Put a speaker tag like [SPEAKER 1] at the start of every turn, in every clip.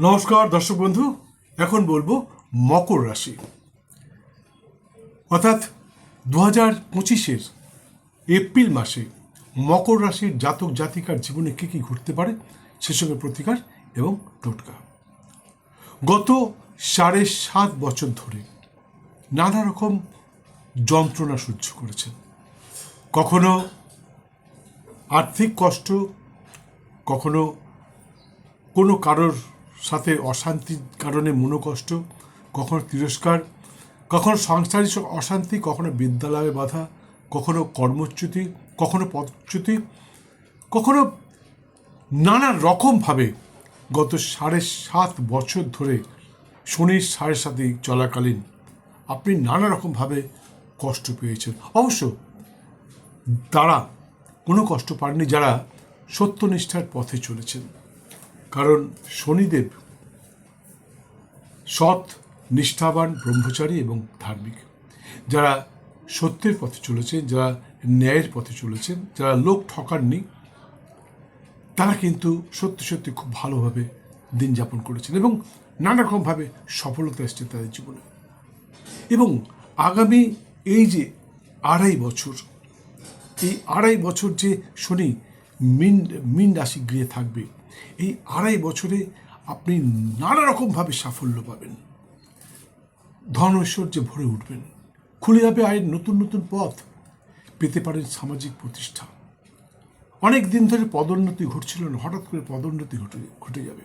[SPEAKER 1] নমস্কার, দর্শক বন্ধু। এখন বলব মকর রাশি। অর্থাৎ দু হাজার পঁচিশের এপ্রিল মাসে মকর রাশির জাতক জাতিকার জীবনে কী কী ঘটতে পারে, সে সঙ্গে প্রতিকার এবং টোটকা। গত সাড়ে সাত বছর ধরে নানা রকম যন্ত্রণা সহ্য করেছেন। কখনো আর্থিক কষ্ট, কখনো কোনো কারোর সাথে অশান্তির কারণে মনোকষ্ট, কখনো তিরস্কার, কখনো সাংসারিক অশান্তি, কখনো বিদ্যালয়ে বাধা, কখনো কর্মচ্যুতি, কখনো পদচ্যুতি, কখনো নানা রকমভাবে গত সাড়ে সাত বছর ধরে শনির সাড়ে সাথে চলাকালীন আপনি নানা রকমভাবে কষ্ট পেয়েছেন। অবশ্য তারা কোনো কষ্ট পাননি যারা সত্যনিষ্ঠার পথে চলেছেন। কারণ শনিদেব সৎ, নিষ্ঠাবান ব্রহ্মচারী এবং ধার্মিক। যারা সত্যের পথে চলেছেন, যারা ন্যায়ের পথে চলেছেন, যারা লোক ঠকাননি, তারা কিন্তু সত্যি সত্যি খুব ভালোভাবে দিন যাপন করেছেন এবং নানা রকমভাবে সফলতা এসছে তাদের জীবনে। এবং আগামী এই যে আড়াই বছর, এই আড়াই বছর যে শনি মিন মিন রাশি গৃহে থাকবে, এই আড়াই বছরে আপনি নানা রকমভাবে সাফল্য পাবেন। ধন ঐশ্বর্যে ভরে উঠবেন। খুলে যাবে আয়ের নতুন নতুন পথ। পেতে পারেন সামাজিক প্রতিষ্ঠা। অনেক দিন ধরে পদোন্নতি ঘটছিল না, হঠাৎ করে পদোন্নতি ঘটে ঘটে যাবে।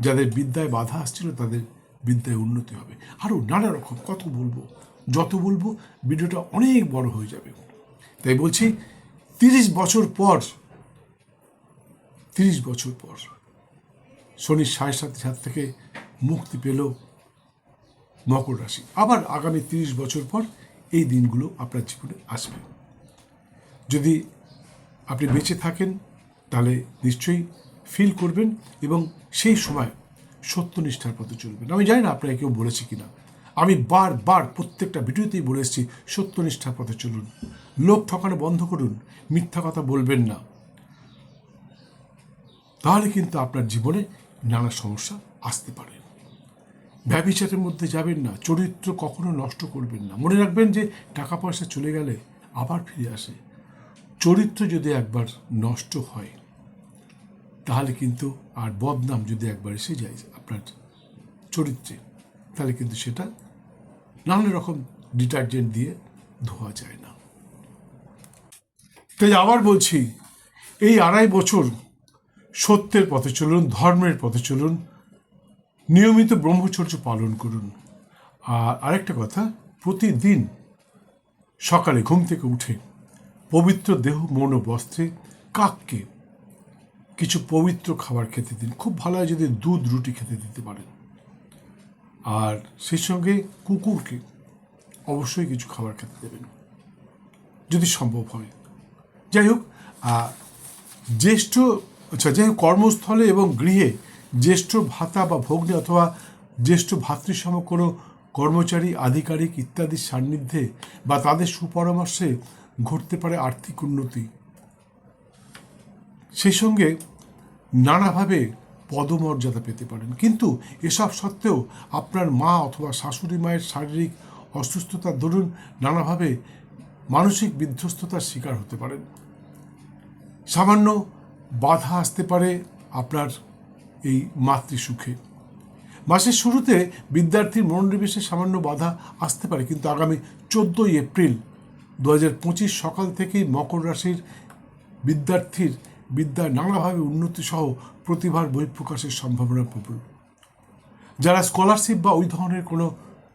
[SPEAKER 1] যাদের বিদ্যায় বাধা আসছিল, তাদের বিদ্যায় উন্নতি হবে। আরও নানা রকম কত বলব, যত বলব, ভিডিওটা অনেক বড় হয়ে যাবে। তাই বলছি, তিরিশ বছর পর, তিরিশ বছর পর শনির সাড়ে সাত হাত থেকে মুক্তি পেল মকর রাশি। আবার আগামী তিরিশ বছর পর এই দিনগুলো আপনার জীবনে আসবে। যদি আপনি বেঁচে থাকেন, তাহলে নিশ্চয়ই ফিল করবেন এবং সেই সময় সত্যনিষ্ঠার পথে চলবেন। আমি জানি না আপনাকে কেউ বলেছে কিনা। আমি বারবার প্রত্যেকটা ভিডিওতেই বলে এসেছি সত্যনিষ্ঠার পথে চলুন। লোক ঠকানো বন্ধ করুন, মিথ্যা কথা বলবেন না। তাহলে কিন্তু আপনার জীবনে নানা সমস্যা আসতে পারে। ব্যবিচারের মধ্যে যাবেন না, চরিত্র কখনো নষ্ট করবেন না। মনে রাখবেন যে টাকা পয়সা চলে গেলে আবার ফিরে আসে। চরিত্র যদি একবার নষ্ট হয়, তাহলে কিন্তু আর বদনাম যদি একবার এসে যায় আপনার চরিত্রে, তাহলে কিন্তু সেটা নানা রকম ডিটারজেন্ট দিয়ে ধোয়া যায় না। তাই আবার বলছি, এই আড়াই বছর সত্যের পথে চলুন, ধর্মের পথে চলুন, নিয়মিত ব্রহ্মচর্য পালন করুন। আর আরেকটা কথা, প্রতিদিন সকালে ঘুম থেকে উঠে পবিত্র দেহ, মন ও বস্ত্রে কাককে কিছু পবিত্র খাবার খেতে দিন। খুব ভালো হয় যদি দুধ, রুটি খেতে দিতে পারেন। আর সেই সঙ্গে কুকুরকে অবশ্যই কিছু খাবার খেতে দেবেন, যদি সম্ভব হয়। যাই হোক জ্যেষ্ঠ আচ্ছা যাই কর্মস্থলে এবং গৃহে জ্যেষ্ঠ ভাতা বা ভগ্নী অথবা জ্যেষ্ঠ ভাতৃসম কোনো কর্মচারী, আধিকারিক ইত্যাদির সান্নিধ্যে বা তাদের সুপরামর্শে ঘটতে পারে আর্থিক উন্নতি। সেই সঙ্গে নানাভাবে পদমর্যাদা পেতে পারেন। কিন্তু এসব সত্ত্বেও আপনার মা অথবা শাশুড়ি মায়ের শারীরিক অসুস্থতার দরুন নানাভাবে মানসিক বিধ্বস্ততার শিকার হতে পারেন। সামান্য বাধা আসতে পারে আপনার এই মাতৃসুখে। মাসের শুরুতে বিদ্যার্থীর মনোনিবেশে সামান্য বাধা আসতে পারে, কিন্তু আগামী চোদ্দোই এপ্রিল দু হাজার পঁচিশ সকাল থেকেই মকর রাশির বিদ্যার্থীর বিদ্যায় নানাভাবে উন্নতি সহ প্রতিভার বহিঃপ্রকাশের সম্ভাবনা প্রবল। যারা স্কলারশিপ বা ওই ধরনের কোনো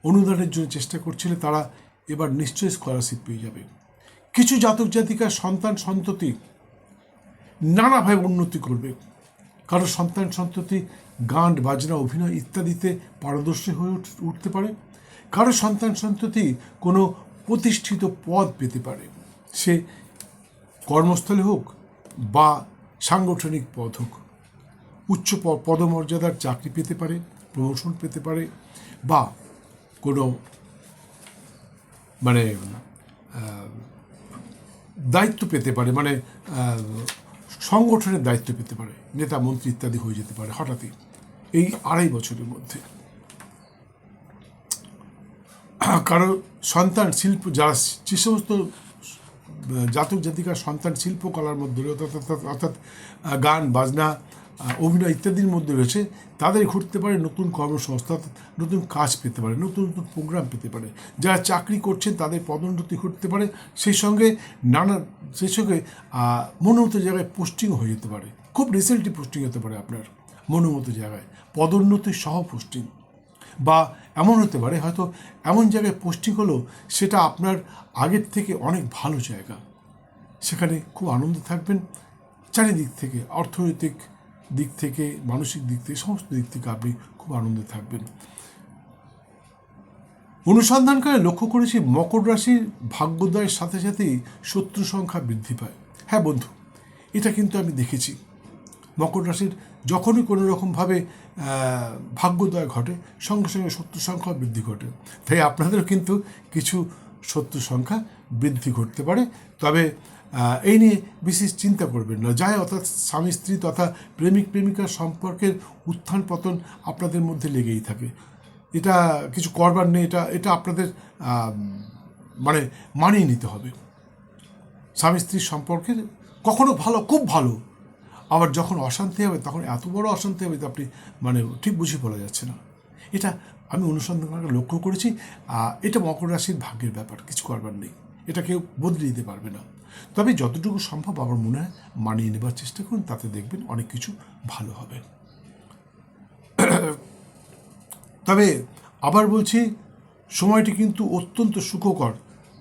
[SPEAKER 1] অনুদানের জন্য চেষ্টা করছিলে, তারা এবার নিশ্চয়ই স্কলারশিপ পেয়ে যাবে। কিছু জাতক জাতিকার সন্তান সন্ততি নানাভাবে উন্নতি করবে। কারও সন্তান, সন্ততি, গান, বাজনা, অভিনয় ইত্যাদিতে পারদর্শী হয়ে উঠ- উঠতে পারে। কারও সন্তান, সন্ততি কোনো প্রতিষ্ঠিত পদ পেতে পারে। সে কর্মস্থলে হোক বা সাংগঠনিক পদ হোক, উচ্চ পদমর্যাদার চাকরি পেতে পারে, প্রমোশন পেতে পারে বা কোনো মানে দায়িত্ব পেতে পারে। মানে সংগঠনের দায়িত্ব পেতে পারে, নেতা, মন্ত্রী ইত্যাদি হয়ে যেতে পারে হঠাৎই, এই আড়াই বছরের মধ্যে। কারও সন্তান শিল্প যারা যে সমস্ত জাতক জাতিকার সন্তান শিল্পকলার মধ্যে অর্থাৎ গান, বাজনা অভিনয় ইত্যাদির মধ্যে রয়েছে, তাদের ঘুরতে পারে নতুন কর্মসংস্থা, নতুন কাজ পেতে পারে, নতুন নতুন প্রোগ্রাম পেতে পারে। যারা চাকরি করছেন, তাদের পদোন্নতি ঘটতে পারে, সেই সঙ্গে নানা, সেই সঙ্গে মনোমতো জায়গায় পোস্টিং হয়ে যেতে পারে। খুব রিসেন্টলি পোস্টিং হতে পারে আপনার মনোমতো জায়গায়। পদোন্নতি সহ পোস্টিং বা এমন হতে পারে, হয়তো এমন জায়গায় পোস্টিং হলো, সেটা আপনার আগের থেকে অনেক ভালো জায়গা। সেখানে খুব আনন্দ থাকবেন। চারিদিক থেকে অর্থনৈতিক দিক থেকে, মানসিক দিক থেকে, সমস্ত দিক থেকে আপনি খুব আনন্দে থাকবেন। অনুসন্ধানকালে লক্ষ্য করেছি মকর রাশির ভাগ্যোদয়ের সাথে সাথেই শত্রু সংখ্যা বৃদ্ধি পায়। হ্যাঁ বন্ধু, এটা কিন্তু আমি দেখেছি। মকর রাশির যখনই কোনো রকমভাবে ভাগ্যোদয় ঘটে, সঙ্গে সঙ্গে শত্রু সংখ্যা বৃদ্ধি ঘটে। তাই আপনাদেরও কিন্তু কিছু শত্রু সংখ্যা বৃদ্ধি ঘটতে পারে। তবে এই নিয়ে বিশেষ চিন্তা করবেন না। যাই অর্থাৎ স্বামী, স্ত্রী তথা প্রেমিক প্রেমিকার সম্পর্কের উত্থান পতন আপনাদের মধ্যে লেগেই থাকে। এটা কিছু করবার নেই, এটা এটা আপনাদের মানে মানিয়ে নিতে হবে। স্বামী, স্ত্রীর সম্পর্কের কখনো ভালো, খুব ভালো, আবার যখন অশান্তি হবে, তখন এত বড় অশান্তি হবে আপনি মানে ঠিক বুঝে বলা যাচ্ছে না। এটা আমি অনুসন্ধান করে লক্ষ্য করেছি। এটা মকর রাশির ভাগ্যের ব্যাপার, কিছু করবার নেই। এটা কেউ বদলে দিতে পারবে না। তবে যতটুকু সম্ভব আমার মনে হয় মানিয়ে নেবার চেষ্টা করুন, তাতে দেখবেন অনেক কিছু ভালো হবে। তবে আবার বলছি, সময়টি কিন্তু অত্যন্ত সুখকর,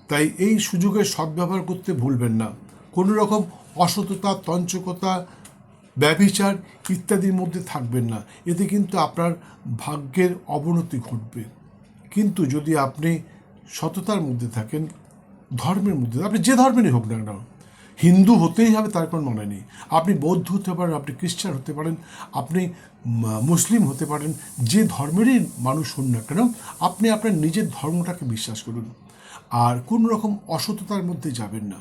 [SPEAKER 1] তাই এই সুযোগের সদ্ব্যবহার করতে ভুলবেন না। কোনো রকম অসততা, তঞ্চকতা, ব্যভিচার ইত্যাদির মধ্যে থাকবেন না। এতে কিন্তু আপনার ভাগ্যের অবনতি ঘটবে। কিন্তু যদি আপনি সততার মধ্যে থাকেন ধর্মের মধ্যে, আপনি যে ধর্মেরই হোক না কেন, হিন্দু হতেই হবে তার কোনো মানে নেই। আপনি বৌদ্ধ হতে পারেন, আপনি খ্রিস্টান হতে পারেন, আপনি মুসলিম হতে পারেন, যে ধর্মেরই মানুষ হন না কেন, আপনি আপনার নিজের ধর্মটাকে বিশ্বাস করুন। আর কোনো রকম অসততার মধ্যে যাবেন না।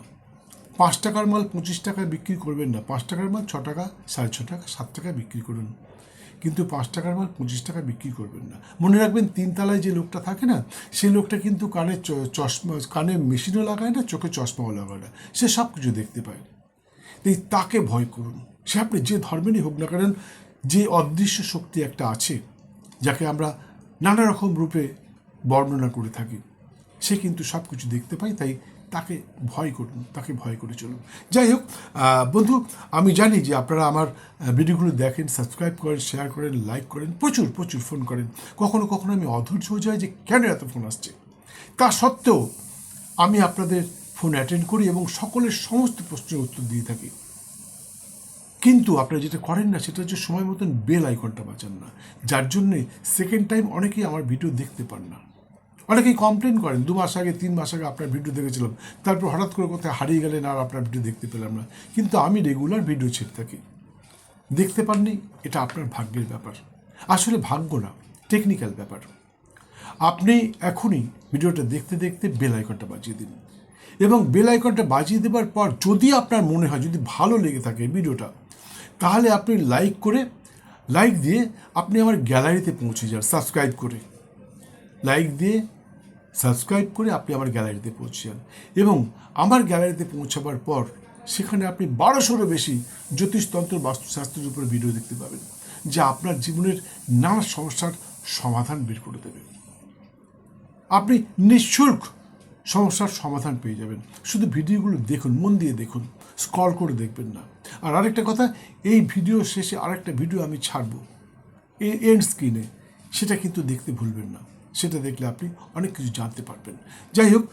[SPEAKER 1] পাঁচ টাকার মাল, পঁচিশ টাকায় বিক্রি করবেন না। পাঁচ টাকার মাল, ছ টাকা, সাড়ে ছ টাকা, সাত টাকায় বিক্রি করুন। কিন্তু পাঁচ টাকার মাল পঁচিশ টাকা বিক্রি করবেন না। মনে রাখবেন তিনতলায় যে লোকটা থাকে না, সেই লোকটা কিন্তু কানে চশমা, কানে মেশিনও লাগায় না, চোখে চশমাও লাগায় না। সে সব কিছু দেখতে পায়। এই তাকে ভয় করুন। সে আপনি যে ধর্মেরই হোক না কারণ যে অদৃশ্য শক্তি একটা আছে, যাকে আমরা নানা রকম রূপে বর্ণনা করে থাকি, সে কিন্তু সব কিছু দেখতে পাই তাই তাকে ভয় করুন তাকে ভয় করে চলুন। যাই হোক বন্ধু, আমি জানি যে আপনারা আমার ভিডিওগুলো দেখেন সাবস্ক্রাইব করেন শেয়ার করেন লাইক করেন, প্রচুর প্রচুর ফোন করেন। কখনো কখনো আমি অধৈর্য হয়ে যাই যে কেন এত ফোন আসছে? তা সত্ত্বেও আমি আপনাদের ফোন অ্যাটেন্ড করি এবং সকলের সমস্ত প্রশ্নের উত্তর দিয়ে থাকি। কিন্তু আপনারা যেটা করেন না, সেটা হচ্ছে সময় মতন বেল আইকনটা বাঁচান না। যার জন্যে সেকেন্ড টাইম অনেকেই আমার ভিডিও দেখতে পান না। অনেকেই কমপ্লেন করেন, দু মাস আগে, তিন মাস আগে আপনার ভিডিও দেখেছিলাম, তারপর হঠাৎ করে কোথায় হারিয়ে গেলেন আর আপনার ভিডিও দেখতে পেলাম না। কিন্তু আমি রেগুলার ভিডিও ছেড়ে থাকি। দেখতে পাননি, এটা আপনার ভাগ্যের ব্যাপার। আসলে ভাগ্য না টেকনিক্যাল ব্যাপার। আপনি এখনই ভিডিওটা দেখতে দেখতে বেল আইকনটা বাজিয়ে দিন। এবং বেল আইকনটা বাজিয়ে দেওয়ার পর যদি আপনার মনে হয়, যদি ভালো লেগে থাকে ভিডিওটা তাহলে আপনি লাইক করে লাইক দিয়ে আপনি আমার গ্যালারিতে পৌঁছে যান সাবস্ক্রাইব করে। লাইক দিয়ে সাবস্ক্রাইব করে আপনি আমার গ্যালারিতে পৌঁছে যান এবং আমার গ্যালারিতে পৌঁছাবার পর সেখানে আপনি বারোশোরও বেশি জ্যোতিষতন্ত্র বাস্তুশাস্ত্রের উপরে ভিডিও দেখতে পাবেন, যা আপনার জীবনের নানা সমস্যার সমাধান বের করে দেবে। আপনি নিঃশুল্ক সমস্যার সমাধান পেয়ে যাবেন। শুধু ভিডিওগুলো দেখুন, মন দিয়ে দেখুন স্ক্রল করে দেখবেন না। আর আরেকটা কথা, এই ভিডিও শেষে আরেকটা ভিডিও আমি ছাড়বো এই এন্ড স্ক্রিনে সেটা কিন্তু দেখতে ভুলবেন না। সেটা দেখলে আপনি অনেক কিছু জানতে পারবেন। যাই হোক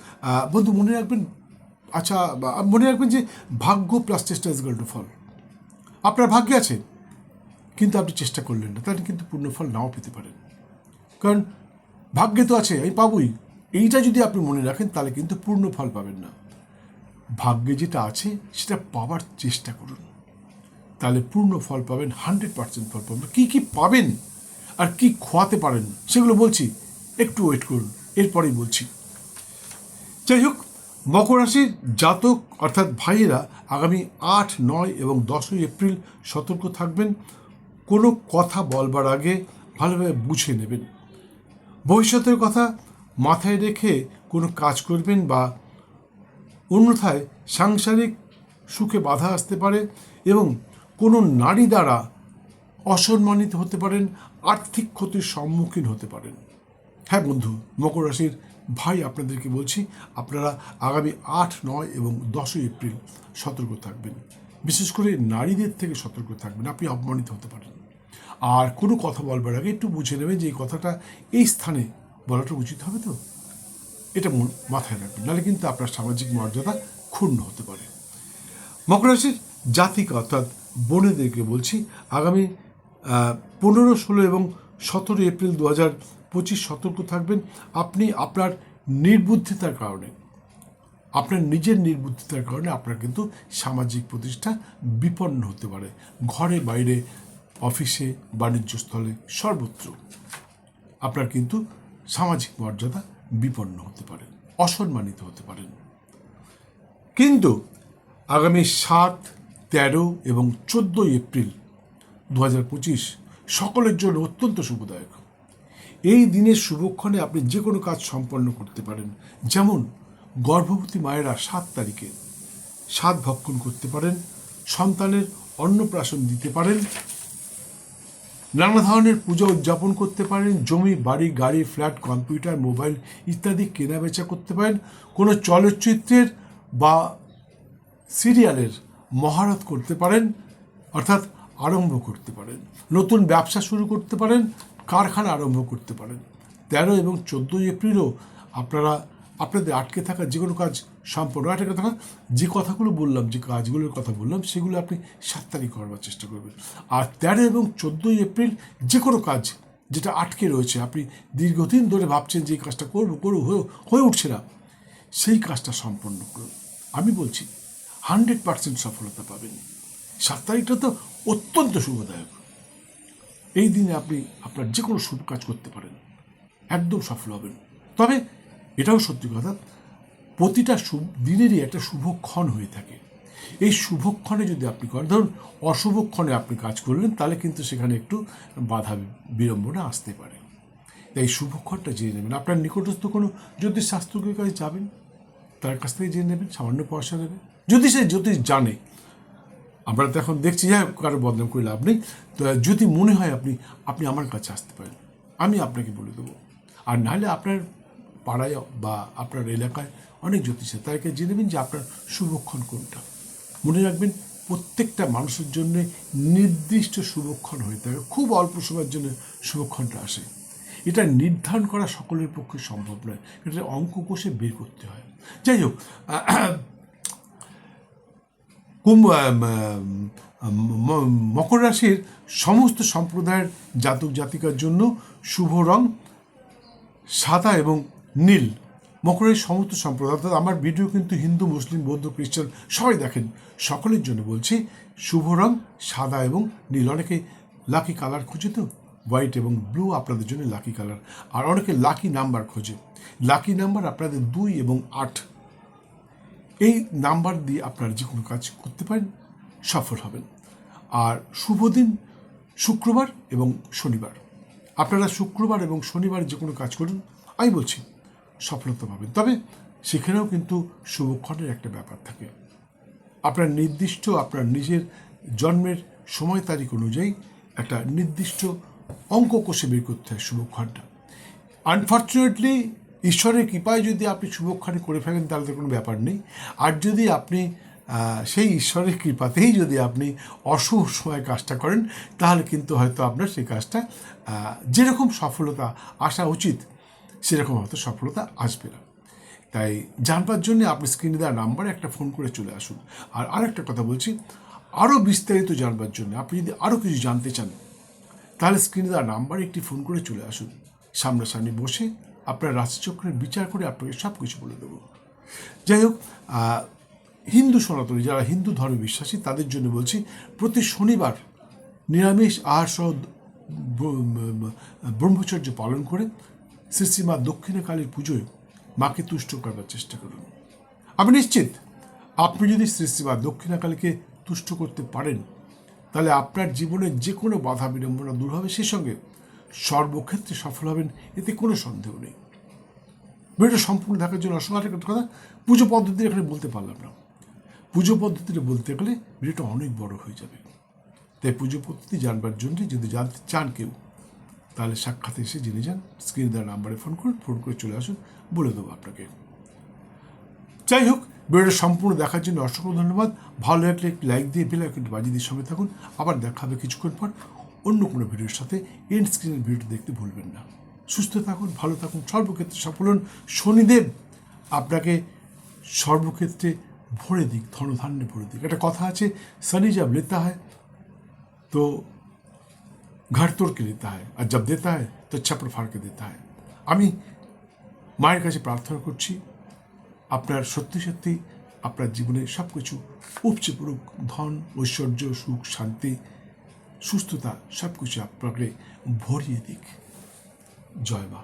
[SPEAKER 1] বন্ধু, মনে রাখবেন আচ্ছা মনে রাখবেন যে ভাগ্য প্লাস চেষ্টা ইজ টু ফল। আপনার ভাগ্যে আছে, কিন্তু আপনি চেষ্টা করলেন না, তাহলে কিন্তু পূর্ণ ফল নাও পেতে পারেন। কারণ ভাগ্যে তো আছে, আমি পাবই। এইটা যদি আপনি মনে রাখেন, তাহলে কিন্তু পূর্ণ ফল পাবেন না। ভাগ্যে যেটা আছে, সেটা পাওয়ার চেষ্টা করুন। তাহলে পূর্ণ ফল পাবেন হান্ড্রেড পার্সেন্ট ফল পাবেন। কী কী পাবেন আর কি খোয়াতে পারেন, সেগুলো বলছি। একটু ওয়েট করুন, এরপরেই বলছি। যাই হোক মকর রাশির জাতক অর্থাৎ ভাইয়েরা আগামী আট, নয় এবং দশই এপ্রিল সতর্ক থাকবেন। কোনো কথা বলবার আগে ভালোভাবে বুঝে নেবেন। ভবিষ্যতের কথা মাথায় রেখে কোনো কাজ করবেন বা অন্যথায় সাংসারিক সুখে বাধা আসতে পারে এবং কোনো নারী দ্বারা অসম্মানিত হতে পারেন, আর্থিক ক্ষতির সম্মুখীন হতে পারেন। হ্যাঁ বন্ধু, মকর রাশির ভাই আপনাদেরকে বলছি, আপনারা আগামী আট, নয় এবং দশই এপ্রিল সতর্ক থাকবেন। বিশেষ করে নারীদের থেকে সতর্ক থাকবেন, আপনি অপমানিত হতে পারেন। আর কোনো কথা বলবার আগে একটু বুঝে নেবেন যে এই কথাটা এই স্থানে বলাটা উচিত হবে তো? এটা মন- মাথায় রাখবেন, নাহলে কিন্তু আপনার সামাজিক মর্যাদা ক্ষুণ্ণ হতে পারে। মকর রাশির জাতিকা অর্থাৎ বোনেদেরকে বলছি, আগামী পনেরো, ষোলো এবং সতেরো এপ্রিল দু হাজার পঁচিশ সতর্ক থাকবেন। আপনি আপনার নির্বুদ্ধিতার কারণে, আপনার নিজের নির্বুদ্ধিতার কারণে আপনার কিন্তু সামাজিক প্রতিষ্ঠা বিপন্ন হতে পারে। ঘরে, বাইরে, অফিসে, বাণিজ্যস্থলে সর্বত্র আপনার কিন্তু সামাজিক মর্যাদা বিপন্ন হতে পারে, অসম্মানিত হতে পারেন কিন্তু আগামী সাত, তেরো এবং চোদ্দোই এপ্রিল দু হাজার পঁচিশ সকলের জন্য অত্যন্ত শুভদায়ক। এই দিনের শুভক্ষণে আপনি যে কোনো কাজ সম্পন্ন করতে পারেন। যেমন, গর্ভবতী মায়েরা সাত তারিখে সাত ভক্ষণ করতে পারেন, সন্তানের অন্নপ্রাশন দিতে পারেন, নানা ধরনের পূজা উদযাপন করতে পারেন, জমি, বাড়ি, গাড়ি, ফ্ল্যাট, কম্পিউটার, মোবাইল ইত্যাদি কেনাবেচা করতে পারেন। কোনো চলচ্চিত্রের বা সিরিয়ালের মহারত করতে পারেন, অর্থাৎ আরম্ভ করতে পারেন। নতুন ব্যবসা শুরু করতে পারেন কারখানা আরম্ভ করতে পারেন। তেরো এবং চোদ্দোই এপ্রিলও আপনারা, আপনাদের আটকে থাকা যে কোনো কাজ সম্পূর্ণ আটকে থাকা যে কথাগুলো বললাম, যে কাজগুলোর কথা বললাম, সেগুলো আপনি সাত তারিখ করবার চেষ্টা করবেন। আর তেরো এবং চোদ্দোই এপ্রিল যে কোনো কাজ যেটা আটকে রয়েছে, আপনি দীর্ঘদিন ধরে ভাবছেন যে কাজটা করব করব, হয়ে- হয়ে উঠছে না, সেই কাজটা সম্পন্ন করুন। আমি বলছি, হান্ড্রেড পার্সেন্ট সফলতা পাবেন। সাত তারিখটা তো অত্যন্ত শুভদায়ক। এই দিনে আপনি আপনার যে কোনো শুভ কাজ করতে পারেন। একদম সফল হবেন। তবে এটাও সত্যি কথা, প্রতিটা শুভ, দিনেরই একটা শুভক্ষণ হয়ে থাকে। এই শুভক্ষণে যদি আপনি করেন, ধরুন অশুভক্ষণে আপনি কাজ করলেন, তাহলে কিন্তু সেখানে একটু বাধা বিড়ম্বনা আসতে পারে। তাই শুভক্ষণটা জেনে নেবেন। আপনার নিকটস্থ কোনো জ্যোতিষ শাস্ত্রজ্ঞের কাছে যাবেন, তার কাছ থেকে জেনে নেবেন, সামান্য পয়সা নেবেন। যদি সে জ্যোতিষ জানে আমরা তো এখন দেখছি যে কারও বদনাম করে লাভ নেই। তো যদি মনে হয় আপনি আপনি আমার কাছে আসতে পারেন। আমি আপনাকে বলে দেবো। আর নাহলে আপনার পাড়ায় বা আপনার এলাকায় অনেক জ্যোতিষ তাদেরকে জেনে নেবেন যে আপনার শুভক্ষণ কোনটা। মনে রাখবেন, প্রত্যেকটা মানুষের জন্য নির্দিষ্ট শুভক্ষণ হয়ে থাকে। খুব অল্প সময়ের জন্য শুভক্ষণটা আসে। এটা নির্ধারণ করা সকলের পক্ষে সম্ভব নয়। এটা অঙ্ক কোষে বের করতে হয়। যাই হোক কুম্ভ মকর রাশির সমস্ত সম্প্রদায়ের জাতক জাতিকার জন্য শুভ রং সাদা এবং নীল। মকরের সমস্ত সম্প্রদায়, অর্থাৎ আমার ভিডিও কিন্তু হিন্দু, মুসলিম, বৌদ্ধ, খ্রিস্টান সবাই দেখেন, সকলের জন্য বলছি শুভ রং সাদা এবং নীল। অনেকে লাকি কালার খুঁজে তো হোয়াইট এবং ব্লু আপনাদের জন্য লাকি কালার আর অনেকে লাকি নাম্বার খোঁজে। লাকি নাম্বার আপনাদের দুই এবং আট এই নাম্বার দিয়ে আপনারা যে কোনো কাজ করতে পারেন, সফল হবেন। আর শুভ দিন, শুক্রবার এবং শনিবার। আপনারা শুক্রবার এবং শনিবার যে কোনো কাজ করুন, আমি বলছি, সফলতা পাবেন। তবে সেখানেও কিন্তু শুভক্ষণের একটা ব্যাপার থাকে। আপনার নির্দিষ্ট, আপনার নিজের জন্মের সময় তারিখ অনুযায়ী একটা নির্দিষ্ট অঙ্ক কোষে বের করতে হয় শুভক্ষণটা। আনফর্চুনেটলি ঈশ্বরের কৃপায় যদি আপনি শুভক্ষণে করে ফেলেন, তাহলে তো কোনো ব্যাপার নেই। আর যদি আপনি সেই ঈশ্বরের কৃপাতেই যদি আপনি অশুভ সময় কাজটা করেন, তাহলে কিন্তু হয়তো আপনার সেই কাজটা যেরকম সফলতা আসা উচিত, সেরকম হয়তো সফলতা আসবে না। তাই জানবার জন্য আপনি স্ক্রিনে দেওয়া নাম্বারে একটা ফোন করে চলে আসুন। আর আরেকটা কথা বলছি আরও বিস্তারিত জানবার জন্য, আপনি যদি আরও কিছু জানতে চান, তাহলে স্ক্রিনে দেওয়া নাম্বারে একটি ফোন করে চলে আসুন। সামনাসামনি বসে আপনার রাশিচক্রের বিচার করে আপনাকে সব কিছু বলে দেবো। যাই হোক হিন্দু সনাতনী, যারা হিন্দু ধর্মে বিশ্বাসী, তাদের জন্য বলছি, প্রতি শনিবার নিরামিষ আহার সহ ব্র- ব্রহ্মচর্য পালন করে শ্রী শ্রীমা দক্ষিণা কালীর পুজোয় মাকে তুষ্ট করবার চেষ্টা করুন। আমি নিশ্চিত, আপনি যদি শ্রী শ্রীমা দক্ষিণা কালীকে তুষ্ট করতে পারেন, তাহলে আপনার জীবনের যে কোনো বাধা বিড়ম্বনা দূর হবে। সেই সঙ্গে সর্বক্ষেত্রে সফল হবেন, এতে কোনো সন্দেহ নেই। ভিডিওটা সম্পূর্ণ দেখার জন্য অসংখ্য একটা কথা, পুজো পদ্ধতি এখানে বলতে পারলাম না। পুজো পদ্ধতিটা বলতে গেলে ভিডিওটা অনেক বড় হয়ে যাবে। তাই পুজো পদ্ধতি জানবার জন্য যদি জানতে চান কেউ, তাহলে সাক্ষাৎ এসে জেনে যান। স্ক্রিন দেওয়ার নাম্বারে ফোন করুন, ফোন করে চলে আসুন, বলে দেবো আপনাকে। যাই হোক, ভিডিওটা সম্পূর্ণ দেখার জন্য অসংখ্য ধন্যবাদ। ভালো লাগলে একটি লাইক দিয়ে বেলা কিন্তু বাজিয়ে দিয়ে সঙ্গে থাকুন। আবার দেখা হবে কিছুক্ষণ পর। অন্য কোনো ভিডিওর সাথে এন্ড স্ক্রিনের ভিডিও দেখতে ভুলবেন না। সুস্থ থাকুন, ভালো থাকুন, সর্বক্ষেত্রে সফল হন। শনিদেব, আপনাকে সর্বক্ষেত্রে ভরে দিক, ধনধান্যে ভরে দিক। একটা কথা আছে সনি যাব লেতা হয়, তো ঘাট তোরকে লেতা হয়, আর যাব দেতা হয়, তো ছাপড় ফাড়কে দেতা হয়। আমি মায়ের কাছে প্রার্থনা করছি, আপনার সত্যি সত্যি আপনার জীবনে সব কিছু উপচে পড়ুক। ধন, ঐশ্বর্য, সুখ, শান্তি সুস্থতা সব কিছু আপনাকে ভরিয়ে দিক। জয় মা